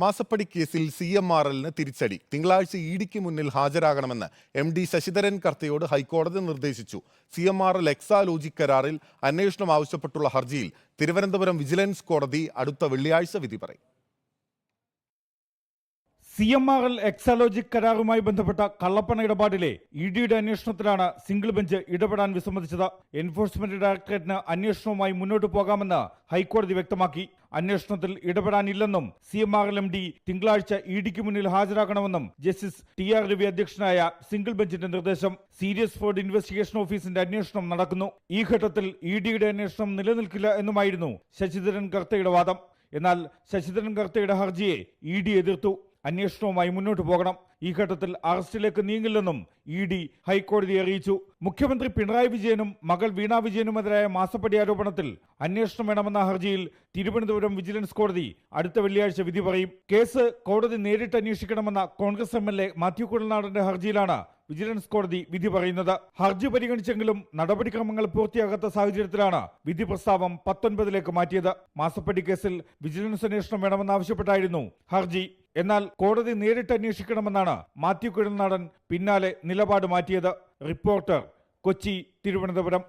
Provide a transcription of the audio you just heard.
മാസപ്പടി കേസിൽ C M R എല്ലിന് തിരിച്ചടി. തിങ്കളാഴ്ച ഇഡിക്ക് മുന്നിൽ ഹാജരാകണമെന്ന് എം ഡി ശശിധരൻ കർത്തയോട് ഹൈക്കോടതി നിർദ്ദേശിച്ചു. C M R L Exalogic കരാറിൽ അന്വേഷണം ആവശ്യപ്പെട്ടുള്ള ഹർജിയിൽ തിരുവനന്തപുരം വിജിലൻസ് കോടതി അടുത്ത വെള്ളിയാഴ്ച വിധി പറയും. C M R L Exalogic കരാറുമായി ബന്ധപ്പെട്ട കള്ളപ്പണ ഇടപാടിലെ ഇ ഡിയുടെ അന്വേഷണത്തിലാണ് സിംഗിൾ ബെഞ്ച് ഇടപെടാൻ വിസമ്മതിച്ചത്. എൻഫോഴ്സ്മെന്റ് ഡയറക്ടറേറ്റിന് അന്വേഷണവുമായി മുന്നോട്ട് പോകാമെന്ന് ഹൈക്കോടതി വ്യക്തമാക്കി. അന്വേഷണത്തിൽ ഇടപെടാനില്ലെന്നും C M R L M D തിങ്കളാഴ്ച ഇ ഡിക്ക് മുന്നിൽ ഹാജരാകണമെന്നും ജസ്റ്റിസ് ടി ആർ രവി അധ്യക്ഷനായ സിംഗിൾ ബെഞ്ചിന്റെ നിർദ്ദേശം സീരിയസ് ഫ്രോഡ് ഇൻവെസ്റ്റിഗേഷൻ ഓഫീസിന്റെ അന്വേഷണം നടക്കുന്നു. ഈ ഘട്ടത്തിൽ ഇ ഡിയുടെ അന്വേഷണം നിലനിൽക്കില്ല എന്നുമായിരുന്നു ശശിധരൻ കർത്തയുടെ വാദം. എന്നാൽ ശശിധരൻ കർത്തയുടെ ഹർജിയെ ഇ ഡി എതിർത്തു. അന്വേഷണവുമായി മുന്നോട്ട് പോകണം. ഈ ഘട്ടത്തിൽ അറസ്റ്റിലേക്ക് നീങ്ങില്ലെന്നും ഇ ഡി ഹൈക്കോടതിയെ അറിയിച്ചു. മുഖ്യമന്ത്രി പിണറായി വിജയനും മകൾ വീണ വിജയനുമെതിരായ മാസപ്പടി ആരോപണത്തിൽ അന്വേഷണം വേണമെന്ന ഹർജിയിൽ തിരുവനന്തപുരം വിജിലൻസ് കോടതി അടുത്ത വെള്ളിയാഴ്ച വിധി പറയും. കേസ് കോടതി നേരിട്ട് അന്വേഷിക്കണമെന്ന Congress M L A Mathew കുഴൽനാടന്റെ ഹർജിയിലാണ് വിജിലൻസ് കോടതി വിധി പറയുന്നത്. ഹർജി പരിഗണിച്ചെങ്കിലും നടപടിക്രമങ്ങൾ പൂർത്തിയാകാത്ത സാഹചര്യത്തിലാണ് വിധി പ്രസ്താവം പത്തൊൻപതിലേക്ക് മാറ്റിയത്. മാസപ്പടി കേസിൽ വിജിലൻസ് അന്വേഷണം വേണമെന്നാവശ്യപ്പെട്ടായിരുന്നു ഹർജി. എന്നാൽ കോടതി നേരിട്ട് അന്വേഷിക്കണമെന്നാണ് മാത്യു കിഴനാടൻ പിന്നാലെ നിലപാട് മാറ്റിയത്. റിപ്പോർട്ടർ കൊച്ചി തിരുവനന്തപുരം.